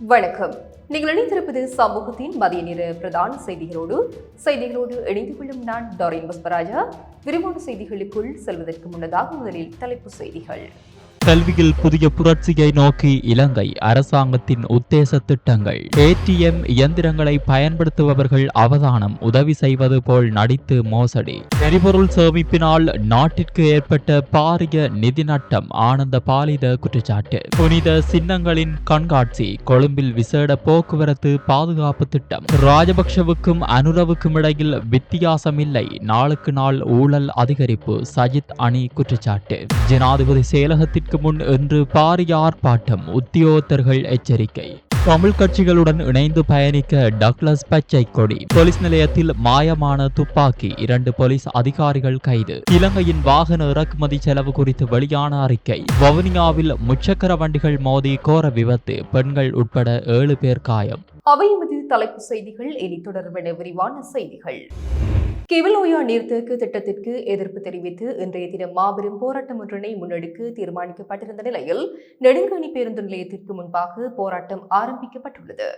வணக்கம். நீங்கள் இணைந்திருப்பது சமூகத்தின் மதிய நேர பிரதான செய்திகளோடு செய்திகளோடு இணைந்து கொள்ளும் நான் டாரின் புஷ்பராஜா விரிவான செய்திகளுக்குள் செல்வதற்கு முன்னதாக முதலில் தலைப்பு செய்திகள். கல்வியில் புதிய புரட்சியை நோக்கி இலங்கை அரசாங்கத்தின் உத்தேச திட்டங்கள். ஏடிஎம் இயந்திரங்களை பயன்படுத்துபவர்கள் அவதானம் உதவி செய்வது போல் நடித்து மோசடி. எரிபொருள் சேமிப்பினால் நாட்டிற்கு ஏற்பட்ட பாரிய நிதி நட்டம் ஆனந்த பாலித குற்றச்சாட்டு. புனித சின்னங்களின் கண்காட்சி கொழும்பில் விசேட போக்குவரத்து பாதுகாப்பு திட்டம். ராஜபக்ஷவுக்கும் அனுரவுக்கும் இடையில் வித்தியாசமில்லை. நாளுக்கு நாள் ஊழல் அதிகரிப்பு சஜித் அணி குற்றச்சாட்டு. ஜனாதிபதி செயலகத்திற்கு முன் இன்று பாரிய ஆர்ப்பாட்டம் உத்தியோகத்தர்கள் எச்சரிக்கை. தமிழ் கட்சிகளுடன் இணைந்து பயணிக்க டக்ளஸ் பச்சை கொடி போலீஸ் நிலையத்தில் மாயமான துப்பாக்கி இரண்டு போலீஸ் அதிகாரிகள் கைது. இலங்கையின் வாகன இறக்குமதி செலவு குறித்து வெளியான அறிக்கை. வவுனியாவில் முச்சக்கர வண்டிகள் மோதி கோர விபத்து பெண்கள் உட்பட ஏழு பேர் காயம். அவை தலைப்பு செய்திகள் இனி தொடர்பென விரிவான செய்திகள். கிவலோயா நீர்த்தேக்க திட்டத்திற்கு எதிர்ப்பு தெரிவித்து இன்றைய தினம் மாபெரும் போராட்டம் ஒன்றினை முன்னெடுக்க தீர்மானிக்கப்பட்டிருந்த நிலையில் நெடுங்கணி பேருந்து நிலையத்திற்கு முன்பாக போராட்டம் ஆரம்பிக்கப்பட்டுள்ளது.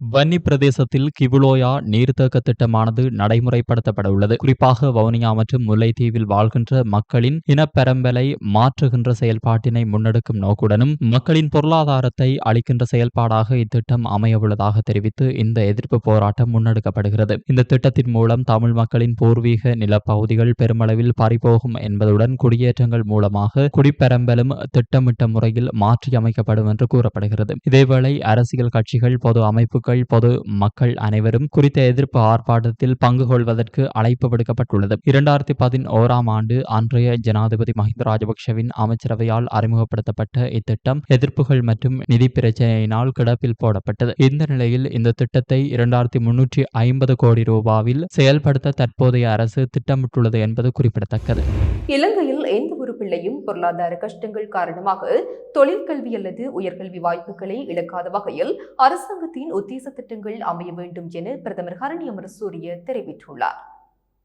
வன்னி பிரதேசத்தில் கிவுலோயா நீர்த்தேக்க திட்டமானது நடைமுறைப்படுத்தப்பட உள்ளது குறிப்பாக வவுனியா மற்றும் முல்லைத்தீவில் வாழ்கின்ற மக்களின் இனப்பெரம்பலை மாற்றுகின்ற செயல்பாட்டினை முன்னெடுக்கும் நோக்குடனும் மக்களின் பொருளாதாரத்தை அளிக்கின்ற செயல்பாடாக இத்திட்டம் அமையவுள்ளதாக தெரிவித்து இந்த எதிர்ப்பு போராட்டம் முன்னெடுக்கப்படுகிறது. இந்த திட்டத்தின் மூலம் தமிழ் மக்களின் பூர்வீக நிலப்பகுதிகள் பெருமளவில் பறிபோகும் என்பதுடன் குடியேற்றங்கள் மூலமாக குடிப்பெரம்பலும் திட்டமிட்ட முறையில் மாற்றியமைக்கப்படும் என்று கூறப்படுகிறது. இதேவேளை அரசியல் கட்சிகள் பொது அமைப்பு பொதுமக்கள் பொது மக்கள் அனைவரும் குறித்த எதிர்ப்பு ஆர்ப்பாட்டத்தில் பங்கு கொள்வதற்கு அழைப்பு விடுக்கப்பட்டுள்ளது. இரண்டாயிரத்தி பதினோராம் ஆண்டு அன்றைய ஜனாதிபதி மஹிந்த ராஜபக்ஷவின் அமைச்சரவையால் அறிமுகப்படுத்தப்பட்ட இத்திட்டம் எதிர்ப்புகள் மற்றும் நிதி பிரச்சனையினால் கிடப்பில் போடப்பட்டது. இந்த நிலையில் இந்த திட்டத்தை இரண்டாயிரத்தி முன்னூற்றி ஐம்பது கோடி ரூபாவில் செயல்படுத்த தற்போதைய அரசு திட்டமிட்டுள்ளது என்பது குறிப்பிடத்தக்கது. இலங்கையில் எந்த ஒரு பிள்ளையும் பொருளாதார கஷ்டங்கள் காரணமாக தொழிற்கல்வி அல்லது உயர்கல்வி வாய்ப்புகளை இழக்காத வகையில் அரசாங்கத்தின் உத்தேச திட்டங்கள் அமைய வேண்டும் என பிரதமர் ஹரணி அமரசூரிய தெரிவித்துள்ளார்.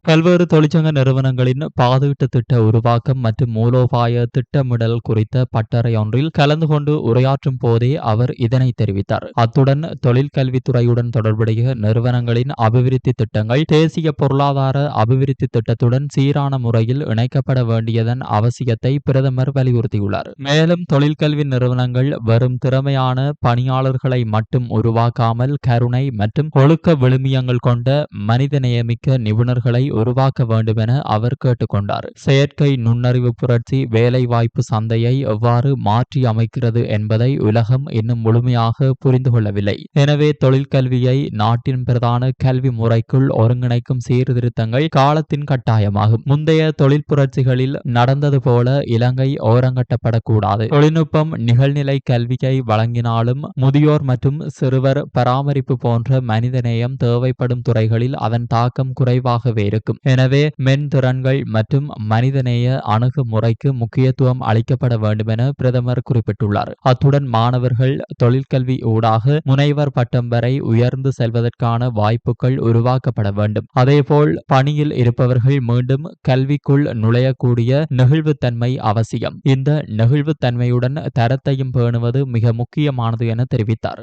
பல்வேறு தொழிற்சங்க நிறுவனங்களின் பாதீட்டு திட்ட உருவாக்கம் மற்றும் மூலோபாய திட்டமிடல் குறித்த பட்டறை ஒன்றில் கலந்து கொண்டு உரையாற்றும் போதே அவர் இதனை தெரிவித்தார். அத்துடன் தொழிற்கல்வித்துறையுடன் தொடர்புடைய நிறுவனங்களின் அபிவிருத்தி திட்டங்கள் தேசிய பொருளாதார அபிவிருத்தி திட்டத்துடன் சீரான முறையில் இணைக்கப்பட வேண்டியதன் அவசியத்தை பிரதமர் வலியுறுத்தியுள்ளார். மேலும் தொழிற்கல்வி நிறுவனங்கள் வெறும் திறமையான பணியாளர்களை மட்டும் உருவாக்காமல் கருணை மற்றும் ஒழுக்க விழுமியங்கள் கொண்ட மனிதநேயமிக்க நிபுணர்களை உருவாக்க வேண்டும் என அவர் கேட்டுக்கொண்டார். செயற்கை நுண்ணறிவு புரட்சி வேலைவாய்ப்பு சந்தையை எவ்வாறு மாற்றி அமைக்கிறது என்பதை உலகம் இன்னும் முழுமையாக புரிந்து கொள்ளவில்லை. எனவே தொழிற்கல்வியை நாட்டின் பிரதான கல்வி முறைக்குள் ஒருங்கிணைக்கும் சீர்திருத்தங்கள் காலத்தின் கட்டாயமாகும். முந்தைய தொழில் புரட்சிகளில் நடந்தது போல இலங்கை ஓரங்கட்டப்படக்கூடாது. தொழில்நுட்பம் நிகழ்நிலை கல்வியை வழங்கினாலும் முதியோர் மற்றும் சிறுவர் பராமரிப்பு போன்ற மனிதநேயம் தேவைப்படும் துறைகளில் அதன் தாக்கம் குறைவாகவே இருக்கும். எனவே மென்திறன்கள் மற்றும் மனிதநேய அணுகுமுறைக்கு முக்கியத்துவம் அளிக்கப்பட வேண்டும் என பிரதமர் குறிப்பிட்டுள்ளார். அத்துடன் மாணவர்கள் தொழிற்கல்வி ஊடாக முனைவர் பட்டம் வரை உயர்ந்து செல்வதற்கான வாய்ப்புகள் உருவாக்கப்பட வேண்டும். அதேபோல் பணியில் இருப்பவர்கள் மீண்டும் கல்விக்குள் நுழையக்கூடிய நெகிழ்வுத்தன்மை அவசியம். இந்த நெகிழ்வுத்தன்மையுடன் தரத்தையும் பேணுவது மிக முக்கியமானது என தெரிவித்தார்.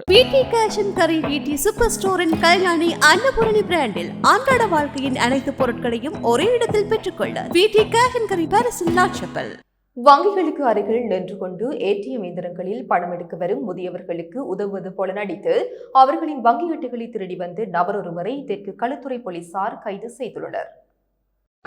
சூப்பர் ஸ்டோரின் கல்யாணி அன்னபூரணி பிராண்டில் அன்றாட வாழ்க்கையின் அனைத்து பொருட்களையும் ஒரே இடத்தில் பெற்றுக்கொள்ள பிடி கேஷ் கரி வங்கிகளுக்கு அருகில் நின்று கொண்டு ஏடிஎம் இயந்திரங்களில் பணம் எடுக்க வரும் முதியவர்களுக்கு உதவுவது போல நடித்து அவர்களின் வங்கி அட்டைகளை திருடி வந்து நபரொருவரை தெற்கு களுத்துறை போலீசார் கைது செய்துள்ளனர்.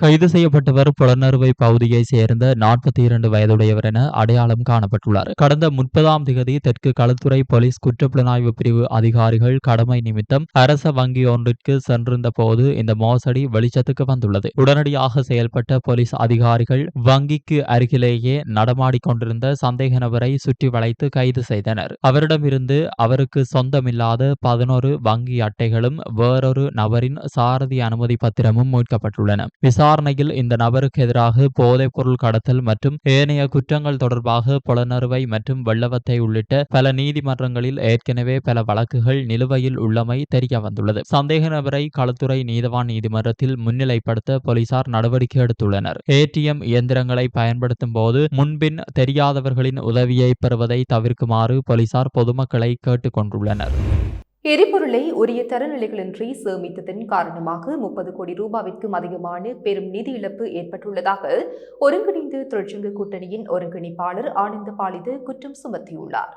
கைது செய்யப்பட்டவர் புலனறுவை பகுதியை சேர்ந்த நாற்பத்தி இரண்டு வயதுடையவர் என அடையாளம் காணப்பட்டுள்ளார். கடந்த முப்பதாம் திகதி தெற்கு களத்துறை போலீஸ் குற்றப்புலனாய்வு பிரிவு அதிகாரிகள் கடமை நிமித்தம் அரச வங்கி ஒன்றிற்கு சென்றிருந்த போது இந்த மோசடி வெளிச்சத்துக்கு வந்துள்ளது. உடனடியாக செயல்பட்ட போலீஸ் அதிகாரிகள் வங்கிக்கு அருகிலேயே நடமாடிக்கொண்டிருந்த சந்தேக நபரை சுற்றி வளைத்து கைது செய்தனர். அவரிடமிருந்து அவருக்கு சொந்தமில்லாத பதினோரு வங்கி அட்டைகளும் வேறொரு நபரின் சாரதி அனுமதி பத்திரமும் மீட்கப்பட்டுள்ளன. விசாரணை விசாரணையில் இந்த நபருக்கு எதிராக போதைப்பொருள் கடத்தல் மற்றும் ஏனைய குற்றங்கள் தொடர்பாக புலனறுவை மற்றும் வெள்ளவத்தை உள்ளிட்ட பல நீதிமன்றங்களில் ஏற்கனவே பல வழக்குகள் நிலுவையில் உள்ளமை தெரிய வந்துள்ளது. சந்தேக நபரை களத்துறை நீதவான் நீதிமன்றத்தில் முன்னிலைப்படுத்த போலீசார் நடவடிக்கை எடுத்துள்ளனர். ஏடிஎம் இயந்திரங்களை பயன்படுத்தும் போது முன்பின் தெரியாதவர்களின் உதவியை பெறுவதை தவிர்க்குமாறு போலீசார் பொதுமக்களை கேட்டுக் கொண்டுள்ளனர். எரிபொருளை உரிய தரநிலைகளின்றி சேமித்ததன் காரணமாக முப்பது கோடி ரூபாவிற்கும் அதிகமான பெரும் நிதி இழப்பு ஏற்பட்டுள்ளதாக ஒருங்கிணைந்த தொழிற்சங்க கூட்டணியின் ஒருங்கிணைப்பாளர் ஆனந்த பாலிது குற்றம் சுமத்தியுள்ளார்.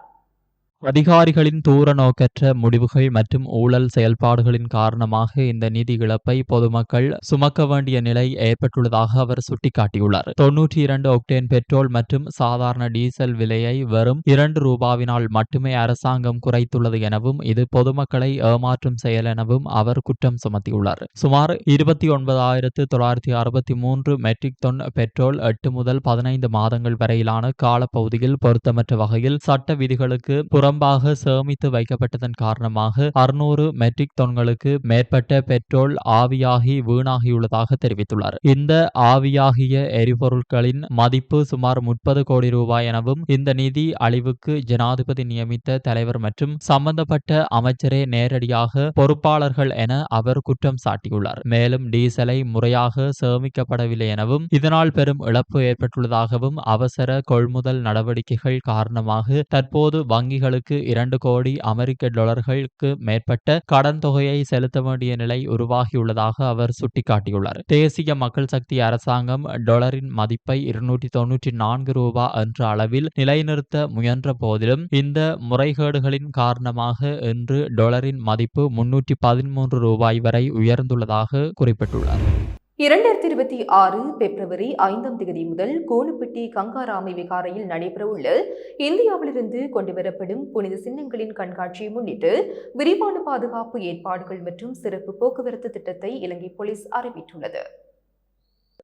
அதிகாரிகளின் தூர நோக்கற்ற முடிவுகள் மற்றும் ஊழல் செயல்பாடுகளின் காரணமாக இந்த நிதி இழப்பை பொதுமக்கள் சுமக்க வேண்டிய நிலை ஏற்பட்டுள்ளதாக அவர் சுட்டிக்காட்டியுள்ளார். தொன்னூற்றி இரண்டு ஒக்டேன் பெட்ரோல் மற்றும் சாதாரண டீசல் விலையை வெறும் இரண்டு ரூபாவினால் மட்டுமே அரசாங்கம் குறைத்துள்ளது எனவும் இது பொதுமக்களை ஏமாற்றும் செயல் எனவும் அவர் குற்றம் சுமத்தியுள்ளார். சுமார் இருபத்தி ஒன்பதாயிரத்து தொள்ளாயிரத்தி அறுபத்தி மூன்று மெட்ரிக் டன் பெட்ரோல் எட்டு முதல் பதினைந்து மாதங்கள் வரையிலான காலப்பகுதியில் பொருத்தமற்ற வகையில் சட்ட விதிகளுக்கு புற புறம்பாக சேமித்து வைக்கப்பட்டதன் காரணமாக அறுநூறு மெட்ரிக் தொன்களுக்கு மேற்பட்ட பெட்ரோல் ஆவியாகி வீணாகியுள்ளதாக தெரிவித்துள்ளார். இந்த ஆவியாகிய எரிபொருட்களின் மதிப்பு சுமார் முப்பது கோடி ரூபாய் எனவும் இந்த நிதி அழிவுக்கு ஜனாதிபதி நியமித்த தலைவர் மற்றும் சம்பந்தப்பட்ட அமைச்சரே நேரடியாக பொறுப்பாளர்கள் என அவர் குற்றம் சாட்டியுள்ளார். மேலும் டீசலை முறையாக சேமிக்கப்படவில்லை எனவும் இதனால் பெரும் இழப்பு ஏற்பட்டுள்ளதாகவும் அவசர கொள்முதல் நடவடிக்கைகள் காரணமாக தற்போது வங்கிகளுக்கு இரண்டு கோடி அமெரிக்க டாலர்களுக்கு மேற்பட்ட கடன் தொகையை செலுத்த வேண்டிய நிலை உருவாகியுள்ளதாக அவர் சுட்டிக்காட்டியுள்ளார். தேசிய மக்கள் சக்தி அரசாங்கம் டாலரின் மதிப்பை இருநூற்றி தொன்னூற்றி நான்கு ரூபா என்ற அளவில் நிலைநிறுத்த முயன்ற போதிலும் இந்த முறைகேடுகளின் காரணமாக இன்று டாலரின் மதிப்பு முன்னூற்றி பதிமூன்று ரூபாய் வரை உயர்ந்துள்ளதாக குறிப்பிட்டுள்ளார். இரண்டாயிரத்தி இருபத்தி ஆறு பிப்ரவரி ஐந்தாம் தேதி முதல் கோணுப்பட்டி கங்காராமை விகாரையில் நடைபெறவுள்ள இந்தியாவிலிருந்து கொண்டுவரப்படும் புனித சின்னங்களின் கண்காட்சியை முன்னிட்டு விரிவான பாதுகாப்பு ஏற்பாடுகள் மற்றும் சிறப்பு போக்குவரத்து திட்டத்தை இலங்கை போலீஸ் அறிவித்துள்ளது.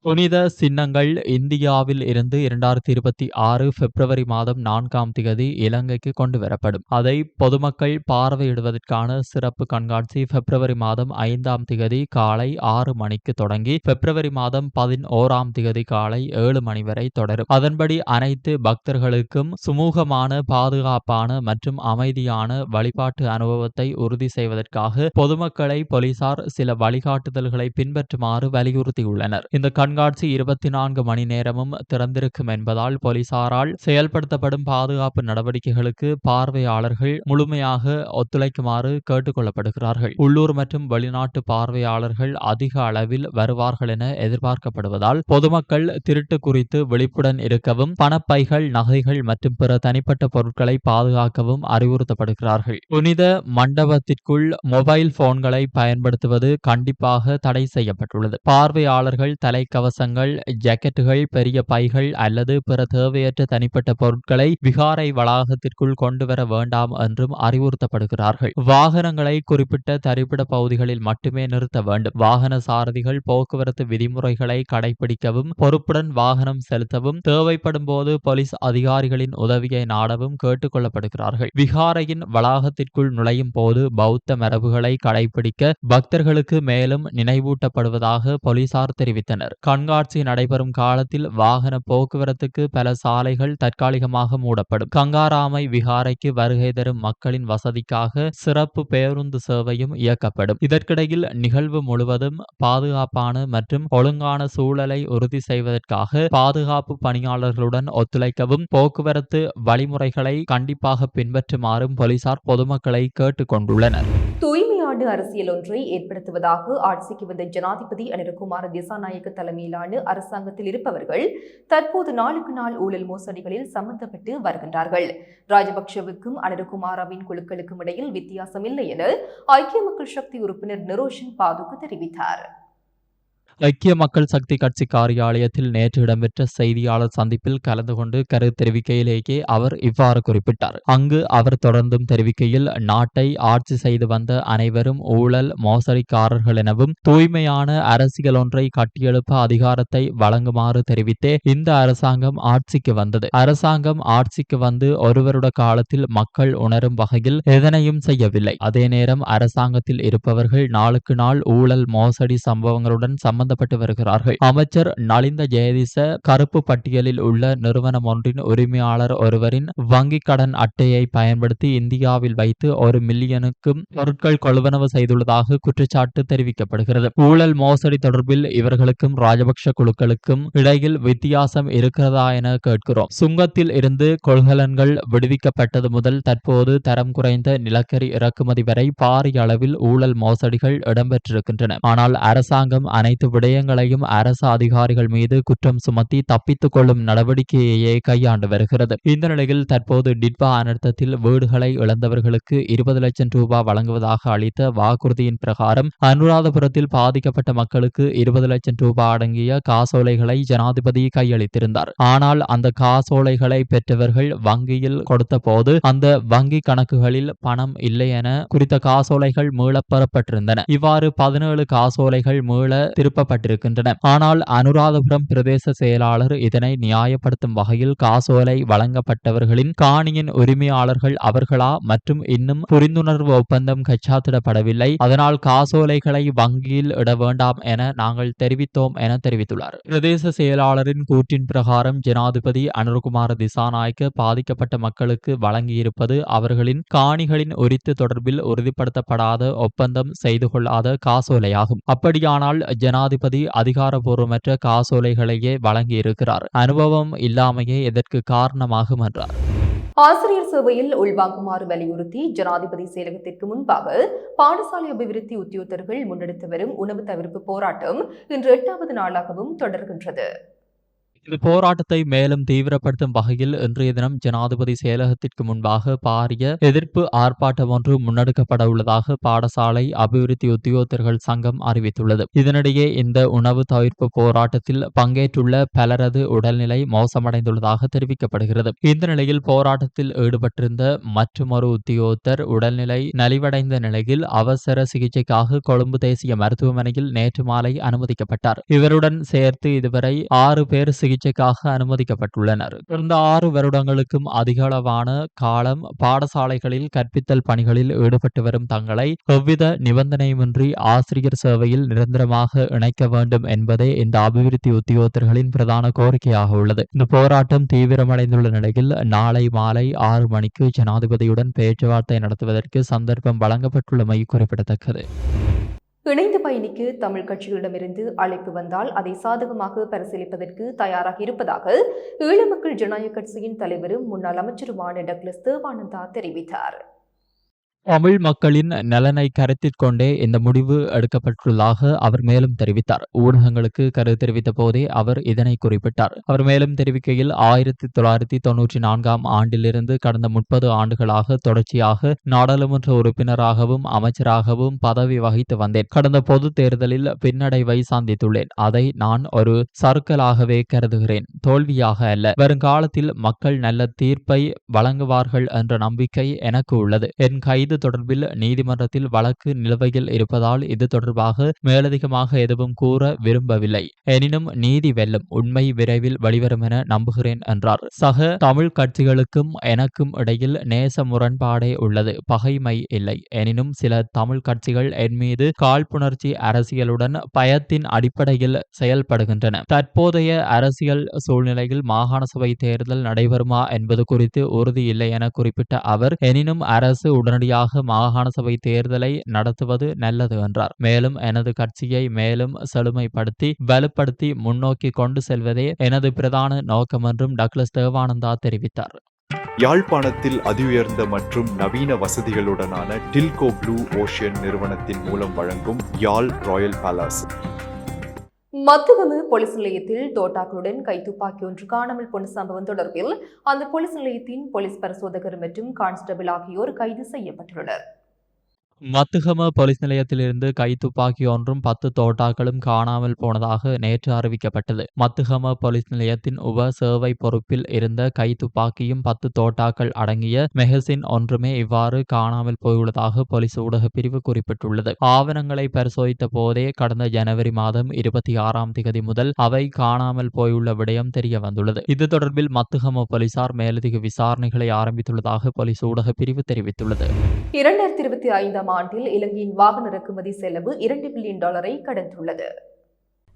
புனித சின்னங்கள் இந்தியாவில் இருந்து இரண்டாயிரத்தி இருபத்தி ஆறு பிப்ரவரி மாதம் நான்காம் திகதி இலங்கைக்கு கொண்டு வரப்படும். அதை பொதுமக்கள் பார்வையிடுவதற்கான சிறப்பு கண்காட்சி பிப்ரவரி மாதம் ஐந்தாம் திகதி காலை ஆறு மணிக்கு தொடங்கி பிப்ரவரி மாதம் பதினோராம் திகதி காலை ஏழு மணி வரை தொடரும். அதன்படி அனைத்து பக்தர்களுக்கும் சுமூகமான பாதுகாப்பான மற்றும் அமைதியான வழிபாட்டு அனுபவத்தை உறுதி செய்வதற்காக பொதுமக்களை போலீசார் சில வழிகாட்டுதல்களை பின்பற்றுமாறு வலியுறுத்தியுள்ளனர். இந்த கண்காட்சி இருபத்தி நான்கு மணி நேரமும் திறந்திருக்கும் என்பதால் போலீசாரால் செயல்படுத்தப்படும் பாதுகாப்பு நடவடிக்கைகளுக்கு பார்வையாளர்கள் முழுமையாக ஒத்துழைக்குமாறு கேட்டுக்கொள்ளப்படுகிறார்கள். உள்ளூர் மற்றும் வெளிநாட்டு பார்வையாளர்கள் அதிக அளவில் வருவார்கள் என எதிர்பார்க்கப்படுவதால் பொதுமக்கள் திருட்டு குறித்து விழிப்புடன் இருக்கவும் பணப்பைகள் நகைகள் மற்றும் பிற தனிப்பட்ட பொருட்களை பாதுகாக்கவும் அறிவுறுத்தப்படுகிறார்கள். புனித மண்டபத்திற்குள் மொபைல் போன்களை பயன்படுத்துவது கண்டிப்பாக தடை செய்யப்பட்டுள்ளது. பார்வையாளர்கள் தலைக்க கவசங்கள் ஜாக்கெட்டுகள் பெரிய பைகள் அல்லது பிற தேவையற்ற தனிப்பட்ட பொருட்களை விகாரை வளாகத்திற்குள் கொண்டு வர வேண்டாம் என்றும் அறிவுறுத்தப்படுகிறார்கள். வாகனங்களை குறிப்பிட்ட தரிப்பிட பகுதிகளில் மட்டுமே நிறுத்த வேண்டும். வாகன சாரதிகள் போக்குவரத்து விதிமுறைகளை கடைபிடிக்கவும் பொறுப்புடன் வாகனம் செலுத்தவும் தேவைப்படும் போது போலீஸ் அதிகாரிகளின் உதவியை நாடவும் கேட்டுக்கொள்ளப்படுகிறார்கள். விகாரையின் வளாகத்திற்குள் நுழையும் போது பௌத்த மரபுகளை கடைபிடிக்க பக்தர்களுக்கு மேலும் நினைவூட்டப்படுவதாக போலீசார் தெரிவித்தனர். கண்காட்சி நடைபெறும் காலத்தில் வாகன போக்குவரத்துக்கு பல சாலைகள் தற்காலிகமாக மூடப்படும். கங்காராமை விகாரைக்கு வருகை தரும் மக்களின் வசதிக்காக சிறப்பு பேருந்து சேவையும் இயக்கப்படும். இதற்கிடையில் நிகழ்வு முழுவதும் பாதுகாப்பான மற்றும் ஒழுங்கான சூழலை உறுதி செய்வதற்காக பாதுகாப்பு பணியாளர்களுடன் ஒத்துழைக்கவும் போக்குவரத்து வழிமுறைகளை கண்டிப்பாக பின்பற்றுமாறும் போலீசார் பொதுமக்களை கேட்டுக் கொண்டுள்ளனர் தூய்மையான அரசியல் ஒன்றை ஏற்படுத்துவதாக ஆட்சிக்கு வந்த ஜனாதிபதி அனிருகுமார திசாநாயக்க தலைமையிலான அரசாங்கத்தில் இருப்பவர்கள் தற்போது நாளுக்கு நாள் ஊழல் மோசடிகளில் சம்பந்தப்பட்டு வருகின்றார்கள். ராஜபக்ஷவுக்கும் அனிருகுமாராவின் குழுக்களுக்கும் இடையில் வித்தியாசம் இல்லை என ஐக்கிய மக்கள் சக்தி உறுப்பினர் நிரோஷன் பாதுக்கு தெரிவித்தார். ஐக்கிய மக்கள் சக்தி கட்சி காரியாலயத்தில் நேற்று இடம்பெற்ற செய்தியாளர் சந்திப்பில் கலந்து கொண்டு கருத்து தெரிவிக்கையிலேயே அவர் இவ்வாறு குறிப்பிட்டார். அங்கு அவர் தொடர்ந்தும் தெரிவிக்கையில் நாட்டை ஆட்சி செய்து வந்த அனைவரும் ஊழல் மோசடிக்காரர்கள் எனவும் தூய்மையான அரசியல் ஒன்றை கட்டியெழுப்ப அதிகாரத்தை வழங்குமாறு தெரிவித்தே இந்த அரசாங்கம் ஆட்சிக்கு வந்தது. அரசாங்கம் ஆட்சிக்கு வந்து ஒருவருட காலத்தில் மக்கள் உணரும் வகையில் எதனையும் செய்யவில்லை. அதே நேரம் அரசாங்கத்தில் இருப்பவர்கள் நாளுக்கு நாள் ஊழல் மோசடி சம்பவங்களுடன் சம்பந்த சம்பந்தப்பட்டு வருகிறார்கள். அமைச்சர் நலிந்த ஜெயதிச கருப்பு பட்டியலில் உள்ள நிறுவனம் ஒன்றின் உரிமையாளர் ஒருவரின் வங்கிக் கடன் அட்டையை பயன்படுத்தி இந்தியாவில் வைத்து ஒரு மில்லியனுக்கும் பொருட்கள் கொள்வனவு செய்துள்ளதாக குற்றச்சாட்டு தெரிவிக்கப்படுகிறது. ஊழல் மோசடி தொடர்பில் இவர்களுக்கும் ராஜபக்ஷ குழுக்களுக்கும் இடையில் வித்தியாசம் இருக்கிறதா என கேட்கிறோம். சுங்கத்தில் இருந்து கொள்கலன்கள் விடுவிக்கப்பட்டது முதல் தற்போது தரம் குறைந்த நிலக்கரி இறக்குமதி வரை பாரிய அளவில் ஊழல் மோசடிகள் இடம்பெற்றிருக்கின்றன. ஆனால் அரசாங்கம் அனைத்து விடயங்களையும் அரசு அதிகாரிகள் மீது குற்றம் சுமத்தி தப்பித்துக் கொள்ளும் நடவடிக்கையையே கையாண்டு வருகிறது. இந்த நிலையில் தற்போது டிட்வா அனர்த்தத்தில் வீடுகளை இழந்தவர்களுக்கு இருபது லட்சம் ரூபாய் வழங்குவதாக அளித்த வாக்குறுதியின் பிரகாரம் அனுராதபுரத்தில் பாதிக்கப்பட்ட மக்களுக்கு இருபது லட்சம் ரூபாய் அடங்கிய காசோலைகளை ஜனாதிபதி கையளித்திருந்தார். ஆனால் அந்த காசோலைகளை பெற்றவர்கள் வங்கியில் கொடுத்த போது அந்த வங்கி கணக்குகளில் பணம் இல்லை என குறித்த காசோலைகள் மீளப் பெறப்பட்டிருந்தன. இவ்வாறு பதினேழு காசோலைகள் மீள திருப்பப்பட்டிருக்கின்றன ஆனால் அனுராதபுரம் பிரதேச செயலாளர் இதனை நியாயப்படுத்தும் வகையில் காசோலை வழங்கப்பட்டவர்களின் காணியின் உரிமையாளர்கள் அவர்களா மற்றும் இன்னும் புரிந்துணர்வு ஒப்பந்தம் கைச்சாத்திடப்படவில்லை. அதனால் காசோலைகளை வங்கியில் இட வேண்டாம் என நாங்கள் தெரிவித்தோம் என தெரிவித்துள்ளார். பிரதேச செயலாளரின் கூற்றின் பிரகாரம் ஜனாதிபதி அனுர்குமார் திசாநாயக்க பாதிக்கப்பட்ட மக்களுக்கு வழங்கியிருப்பது அவர்களின் காணிகளின் உரித்து தொடர்பில் உறுதிப்படுத்தப்படாத ஒப்பந்தம் செய்து கொள்ளாத காசோலையாகும். அப்படியானால் ஜனாதிபதி அதிகாரபூர்வமற்ற காசோலைகளையே வழங்கியிருக்கிறார். அனுபவம் இல்லாமையே இதற்கு காரணமாகும் என்றார் ஆசிரியர் சேவையில் உள்வாங்குமாறு வலியுறுத்தி ஜனாதிபதி செயலகத்திற்கு முன்பாக பாடசாலை அபிவிருத்தி உத்தியோகத்தர்கள் முன்னெடுத்து வரும் உணவு தவிர்ப்பு போராட்டம் இன்று எட்டாவது நாளாகவும் தொடர்கின்றது. இந்த போராட்டத்தை மேலும் தீவிரப்படுத்தும் வகையில் இன்றைய தினம் ஜனாதிபதி செயலகத்திற்கு முன்பாக பாரிய எதிர்ப்பு ஆர்ப்பாட்டம் ஒன்று முன்னெடுக்கப்பட உள்ளதாக பாடசாலை அபிவிருத்தி உத்தியோகத்தர்கள் சங்கம் அறிவித்துள்ளது. இதனிடையே இந்த உணவு தவிர்ப்பு போராட்டத்தில் பங்கேற்றுள்ள பலரது உடல்நிலை மோசமடைந்துள்ளதாக தெரிவிக்கப்படுகிறது. இந்த நிலையில் போராட்டத்தில் ஈடுபட்டிருந்த மற்றொரு உத்தியோகத்தர் உடல்நிலை நலிவடைந்த நிலையில் அவசர சிகிச்சைக்காக கொழும்பு தேசிய மருத்துவமனையில் நேற்று மாலை அனுமதிக்கப்பட்டார். இவருடன் சேர்த்து இதுவரை ஆறு பேர் சிகிச்சைக்காக அனுமதிக்கப்பட்டுள்ளனர். கடந்த ஆறு வருடங்களுக்கும் அதிகளவான காலம் பாடசாலைகளில் கற்பித்தல் பணிகளில் ஈடுபட்டு வரும் தங்களை எவ்வித நிபந்தனையுமின்றி ஆசிரியர் சேவையில் நிரந்தரமாக இணைக்க வேண்டும் என்பதே இந்த அபிவிருத்தி உத்தியோகத்தர்களின் பிரதான கோரிக்கையாக உள்ளது. இந்த போராட்டம் தீவிரமடைந்துள்ள நிலையில் நாளை மாலை ஆறு மணிக்கு ஜனாதிபதியுடன் பேச்சுவார்த்தை நடத்துவதற்கு சந்தர்ப்பம் வழங்கப்பட்டுள்ளமை குறிப்பிடத்தக்கது. இணைந்து பயணிக்கு தமிழ் கட்சிகளிடமிருந்து அழைப்பு வந்தால் அதை சாதகமாக பரிசீலிப்பதற்கு தயாராக இருப்பதாக ஈழமக்கள் ஜனநாயக கட்சியின் தலைவரும் முன்னாள் அமைச்சருமான டக்ளஸ் தேவானந்தா தெரிவித்தார். தமிழ் மக்களின் நலனை கருத்தில் கொண்டே இந்த முடிவு எடுக்கப்பட்டுள்ளதாக அவர் மேலும் தெரிவித்தார். ஊடகங்களுக்கு கருத்து தெரிவித்த போதே அவர் இதனை குறிப்பிட்டார். அவர் மேலும் தெரிவிக்கையில் ஆயிரத்தி தொள்ளாயிரத்தி தொன்னூற்றி நான்காம் ஆண்டிலிருந்து கடந்த முப்பது ஆண்டுகளாக தொடர்ச்சியாக நாடாளுமன்ற உறுப்பினராகவும் அமைச்சராகவும் பதவி வகித்து வந்தேன். கடந்த பொது தேர்தலில் பின்னடைவை சந்தித்துள்ளேன். அதை நான் ஒரு சறுக்கலாகவே கருதுகிறேன். தோல்வியாக அல்ல. வருங்காலத்தில் மக்கள் நல்ல தீர்ப்பை வழங்குவார்கள் என்ற நம்பிக்கை எனக்கு உள்ளது. என் கைது தொடர்பில் நீதிமன்றத்தில் வழக்கு நிலுவையில் இருப்பதால் இது தொடர்பாக மேலதிகமாக எதுவும் கூற விரும்பவில்லை. எனினும் நீதி வெல்லும் உண்மை விரைவில் வெளிவரும் என நம்புகிறேன் என்றார். சக தமிழ் கட்சிகளுக்கும் எனக்கும் இடையில் நேச முரண்பாடே உள்ளது. பகைமை இல்லை. எனினும் சில தமிழ் கட்சிகள் என் மீது காழ்ப்புணர்ச்சி அரசியலுடன் பயத்தின் அடிப்படையில் செயல்படுகின்றன. தற்போதைய அரசியல் சூழ்நிலையில் மாகாண சபை தேர்தல் நடைபெறுமா என்பது குறித்து உறுதி இல்லை என குறிப்பிட்ட அவர் எனினும் அரசு உடனடியாக மாகாண சபை தேர்தலை நடத்துவது நல்லது என்றார். மேலும் எனது கட்சியை மேலும் செழுமைப்படுத்தி வலுப்படுத்தி முன்னோக்கி கொண்டு செல்வதே எனது பிரதான நோக்கம் என்றும் டக்ளஸ் தேவானந்தா தெரிவித்தார். யாழ்ப்பாணத்தில் அதியுயர்ந்த மற்றும் நவீன வசதிகளுடனான டில்கோ ப்ளூ ஓஷியன் நிறுவனத்தின் மூலம் வழங்கும் Yarl royal palace. Matugama police நிலையத்தில் தோட்டாக்களுடன் கைத்துப்பாக்கி ஒன்று காணாமல் போன சம்பவம் தொடர்பில் அந்த போலீஸ் நிலையத்தின் போலீஸ் பரிசோதகர் மற்றும் கான்ஸ்டபிள் ஆகியோர் கைது செய்யப்பட்டுள்ளனர். மத்துகம போலீஸ் நிலையத்திலிருந்து கைத்துப்பாக்கி ஒன்றும் பத்து தோட்டாக்களும் காணாமல் போனதாக நேற்று அறிவிக்கப்பட்டது. மத்துகம போலீஸ் நிலையத்தின் உப சேவை பொறுப்பில் இருந்த கைத்துப்பாக்கியும் பத்து தோட்டாக்கள் அடங்கிய மெஹசின் ஒன்றுமே இவ்வாறு காணாமல் போயுள்ளதாக போலீஸ் ஊடக பிரிவு குறிப்பிட்டுள்ளது. ஆவணங்களை பரிசோதித்த போதே கடந்த ஜனவரி மாதம் இருபத்தி ஆறாம் திகதி முதல் அவை காணாமல் போயுள்ள விடயம் தெரிய வந்துள்ளது இது தொடர்பில் மத்துகம போலீசார் மேலதிக விசாரணைகளை ஆரம்பித்துள்ளதாக போலீஸ் ஊடக பிரிவு தெரிவித்துள்ளது. இரண்டாயிரத்தி இருபத்தி ஐந்தாம் ஆண்டில் இலங்கையின் வாகன இறக்குமதி செலவு இரண்டு பில்லியன் டாலரை கடந்துள்ளது.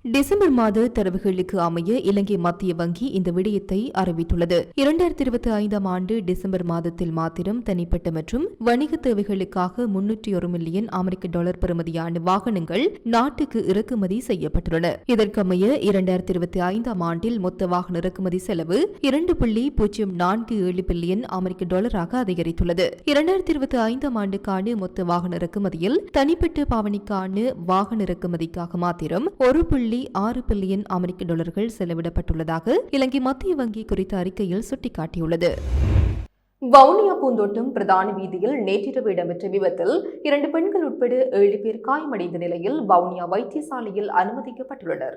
டிசம்பர் மாத தரவுகளுக்கு அமைய இலங்கை மத்திய வங்கி இந்த விடயத்தை அறிவித்துள்ளது. இரண்டாயிரத்தி இருபத்தி ஐந்தாம் ஆண்டு டிசம்பர் மாதத்தில் மாத்திரம் தனிப்பட்ட மற்றும் வணிக தேவைகளுக்காக முன்னூற்றி ஒரு மில்லியன் அமெரிக்க டாலர் பெறுமதியான வாகனங்கள் நாட்டுக்கு இறக்குமதி செய்யப்பட்டுள்ளன. இதற்கமைய இரண்டாயிரத்தி இருபத்தி ஐந்தாம் ஆண்டில் மொத்த வாகன இறக்குமதி செலவு இரண்டு புள்ளி பூஜ்ஜியம் நான்கு ஏழு பில்லியன் அமெரிக்க டாலராக அதிகரித்துள்ளது. இரண்டாயிரத்தி இருபத்தி ஐந்தாம் ஆண்டுக்கான மொத்த வாகன இறக்குமதியில் தனிப்பட்ட பாவனைக்கான வாகன இறக்குமதிக்காக மாத்திரம் ஒரு புள்ளி ஆறு பில்லியன் அமெரிக்க டாலர்கள் செலவிடப்பட்டுள்ளதாக இலங்கை மத்திய வங்கி குறித்த அறிக்கையில் சுட்டிக்காட்டியுள்ளது. வவுனியா பூந்தோட்டம் பிரதான வீதியில் நேற்றிரவு இடம்பெற்ற விபத்தில் இரண்டு பெண்கள் உட்பட ஏழு பேர் காயமடைந்த நிலையில் வவுனியா வைத்தியசாலையில் அனுமதிக்கப்பட்டுள்ளனர்.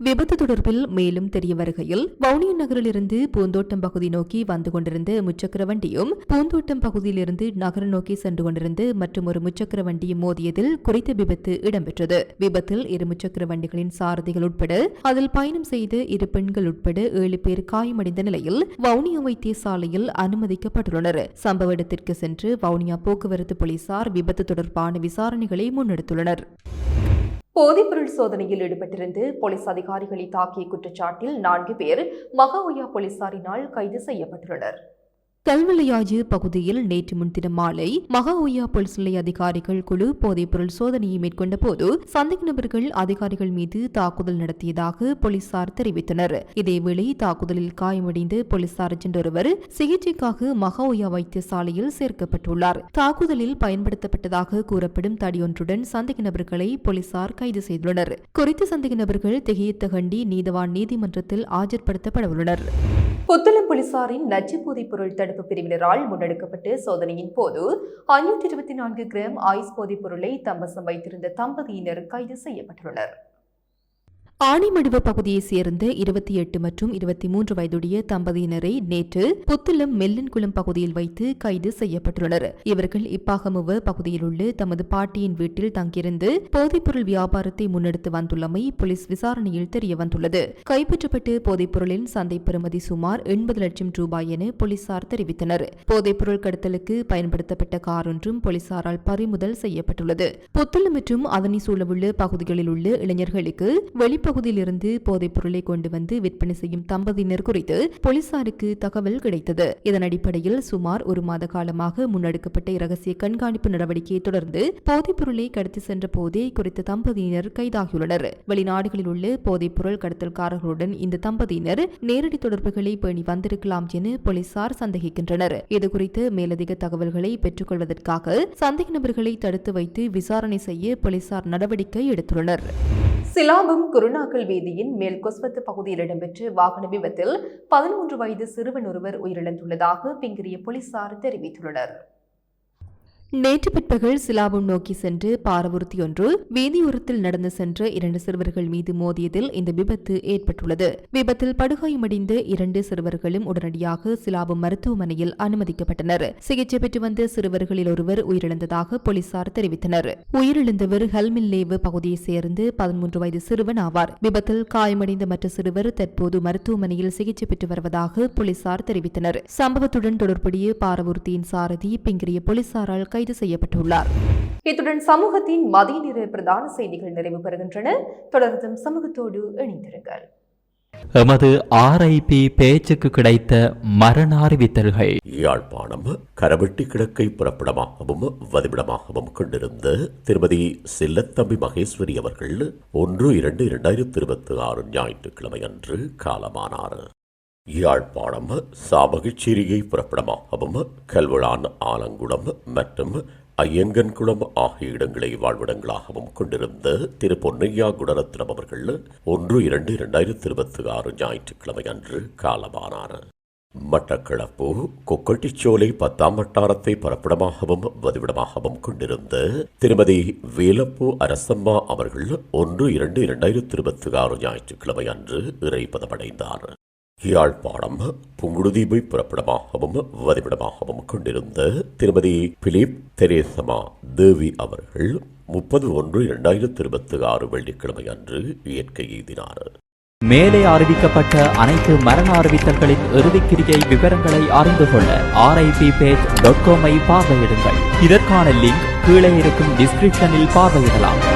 விபத்து தொடர்பில் மேலும் தெரிய வருகையில் வவுனியா நகரிலிருந்து பூந்தோட்டம் பகுதி நோக்கி வந்து கொண்டிருந்த முச்சக்கர வண்டியும் பூந்தோட்டம் பகுதியிலிருந்து நகர நோக்கி சென்று கொண்டிருந்த மற்றும் ஒரு முச்சக்கர வண்டியும் மோதியதில் குறித்த விபத்து இடம்பெற்றது. விபத்தில் இரு முச்சக்கர வண்டிகளின் சாரதிகள் உட்பட அதில் பயணம் செய்த இரு பெண்கள் உட்பட ஏழு பேர் காயமடைந்த நிலையில் வவுனியா வைத்தியசாலையில் அனுமதிக்கப்பட்டுள்ளனர். சம்பவ இடத்திற்கு சென்று வவுனியா போக்குவரத்து போலீசார் விபத்து தொடர்பான விசாரணைகளை முன்னெடுத்துள்ளனர். போதைப்பொருள் சோதனையில் ஈடுபட்டிருந்து போலீஸ் அதிகாரிகளை தாக்கிய குற்றச்சாட்டில் நான்கு பேர் மகாஓயா போலீசாரினால் கைது செய்யப்பட்டுள்ளனர். கல்வளையாஜு பகுதியில் நேற்று முன்தினம் மாலை மகாஓயா போலீஸ் நிலைய அதிகாரிகள் குழு போதைப்பொருள் சோதனையை மேற்கொண்ட போது சந்தேக நபர்கள் அதிகாரிகள் மீது தாக்குதல் நடத்தியதாக போலீசார் தெரிவித்தனர். இதேவேளை தாக்குதலில் காயமடைந்த போலீசார் சென்றொருவர் ஒருவர் சிகிச்சைக்காக மகாஓயா வைத்தியசாலையில் சேர்க்கப்பட்டுள்ளார். தாக்குதலில் பயன்படுத்தப்பட்டதாக கூறப்படும் தடியொன்றுடன் சந்தேக நபர்களை போலீசார் கைது செய்துள்ளனர். குறித்த சந்தேக நபர்கள் திகையத்தகண்டி நீதவான் நீதிமன்றத்தில் ஆஜர்படுத்தப்படவுள்ளனர். புத்தளம் போலீசாரின் நச்சு போதைப் பொருள் தடுப்பு பிரிவினரால் முன்னெடுக்கப்பட்டு சோதனையின் போது ஐநூற்றி இருபத்தி நான்கு கிராம் ஐஸ் போதைப் பொருளை தம்பசம் வைத்திருந்த தம்பதியினர் கைது செய்யப்பட்டுள்ளனர். ஆணிமடுவ பகுதியைச் சேர்ந்த இருபத்தி எட்டு மற்றும் இருபத்தி மூன்று வயதுடைய தம்பதியினரை நேற்று புத்தளம் மெல்லன்குளம் பகுதியில் வைத்து கைது செய்யப்பட்டுள்ளனர். இவர்கள் இப்பாகமுவ பகுதியில் உள்ள தமது பாட்டியின் வீட்டில் தங்கியிருந்து போதைப்பொருள் வியாபாரத்தை முன்னெடுத்து வந்துள்ளமை போலீஸ் விசாரணையில் தெரியவந்துள்ளது. கைப்பற்றப்பட்டு போதைப்பொருளின் சந்தை பெறுமதி சுமார் எண்பது லட்சம் ரூபாய் என போலீசார் தெரிவித்தனர். போதைப்பொருள் கடத்தலுக்கு பயன்படுத்தப்பட்ட கார் ஒன்றும் போலீசாரால் பறிமுதல் செய்யப்பட்டுள்ளது. புத்தளம் மற்றும் அதனை சூழவுள்ள பகுதிகளில் உள்ள இளைஞர்களுக்கு வெளி பகுதியிலிருந்து போதைப் பொருளை கொண்டு வந்து விற்பனை செய்யும் தம்பதியினர் குறித்து போலீசாருக்கு தகவல் கிடைத்தது. இதன் அடிப்படையில் சுமார் ஒரு மாத காலமாக முன்னெடுக்கப்பட்ட இரகசிய கண்காணிப்பு நடவடிக்கையை தொடர்ந்து போதைப் பொருளை கடத்தி சென்ற போதே குறித்த தம்பதியினர் கைதாகியுள்ளனர். வெளிநாடுகளில் உள்ள போதைப் பொருள் கடத்தல்காரர்களுடன் இந்த தம்பதியினர் நேரடி தொடர்புகளை பேணி வந்திருக்கலாம் என போலீசார் சந்தேகிக்கின்றனர். இதுகுறித்து மேலதிக தகவல்களை பெற்றுக்கொள்வதற்காக சந்தேக நபர்களை தடுத்து வைத்து விசாரணை செய்ய போலீசார் நடவடிக்கை எடுத்துள்ளனர். சிலாபம் குருணாக்கல் வீதியின் மேல் கொஸ்வத்து பகுதியில் இடம்பெற்ற வாகன விபத்தில் பதிமூன்று வயது சிறுவன் ஒருவர் உயிரிழந்துள்ளதாக பிங்கிரிய போலீசார் தெரிவித்துள்ளனர். நேற்று பிற்பகல் சிலாபம் நோக்கி சென்று பாரவூர்த்தி ஒன்று வீதியோரத்தில் நடந்து சென்ற இரண்டு சிறுவர்கள் மீது மோதியதில் இந்த விபத்து ஏற்பட்டுள்ளது. விபத்தில் படுகாயமடைந்த இரண்டு சிறுவர்களும் உடனடியாக சிலாபம் மருத்துவமனையில் அனுமதிக்கப்பட்டனர். சிகிச்சை பெற்று வந்த சிறுவர்களில் ஒருவர் உயிரிழந்ததாக போலீசார் தெரிவித்தனர். உயிரிழந்தவர் ஹல்மில்லேவு பகுதியைச் சேர்ந்து பதிமூன்று வயது சிறுவன் ஆவார். விபத்தில் காயமடைந்த மற்ற சிறுவர் தற்போது மருத்துவமனையில் சிகிச்சை பெற்று வருவதாக போலீசார் தெரிவித்தனர். சம்பவத்துடன் தொடர்புடைய பாரவூர்த்தியின் சாரதி பிங்கிரிய போலீசாரால் கைது செய்யப்பட்டுள்ளார். இத்துடன் சமூகத்தின் மதிய நேர பிரதான செய்திகள் நிறைவு பெறுகின்றன. தொடர்ந்தும் சமூகத்தோடு இணைந்திருங்கள். எமது ஆர்ஐபி பேச்சுக்கு கிடைத்த மரண அறிவித்தல்கள் யாழ்ப்பாணம் கரவெட்டி கிழக்கை புறப்படமாகவும் வதிவிடமாகவும் கொண்டிருந்த திருமதி செல்லத்தம்பி மகேஸ்வரி அவர்கள் ஒன்று இரண்டு இரண்டாயிரத்தி இருபத்தி ஆறு ஞாயிற்றுக்கிழமை அன்று காலமானார். யாழ்ப்பாணம் சாபகச்சேரியை புறப்படமாகவும் கல்வளான் ஆலங்குளம் மற்றும் ஐயங்கன்குளம் ஆகிய இடங்களை வாழ்விடங்களாகவும் கொண்டிருந்த திரு பொன்னையா குணரத்னம் அவர்கள் ஒன்று இரண்டு இரண்டாயிரத்தி இருபத்தி ஆறு ஞாயிற்றுக்கிழமை அன்று காலமானார். மட்டக்களப்பு கொக்கட்டிச்சோலை பத்தாம் வட்டாரத்தை பரப்பிடமாகவும் வதிவிடமாகவும் கொண்டிருந்த திருமதி வேலப்பூ அரசம்மா அவர்கள் ஒன்று இரண்டு இரண்டாயிரத்தி இருபத்தி ஆறு ஞாயிற்றுக்கிழமை அன்று இறைப்பதமடைந்தார் யாழ்ப்பாணம் புங்குடுதீபை புறப்படமாகவும் வதிவிடமாகவும் கொண்டிருந்த திருமதி பிலிப் தெரேசமா தேவி அவர்கள் முப்பது ஒன்று இரண்டாயிரத்தி இருபத்தி ஆறு வெள்ளிக்கிழமை அன்று இயற்கை எய்தினார். மேலே அறிவிக்கப்பட்ட அனைத்து மரண அறிவித்தல்களின் இறுதிக்கிரியை விவரங்களை அறிந்து கொள்ள ஆர்ஐபி பேஜ் டாட் காமை பார்வையிடுங்கள். இதற்கான லிங்க் கீழே இருக்கும் டிஸ்கிரிப்ஷனில் பார்வையிடலாம்.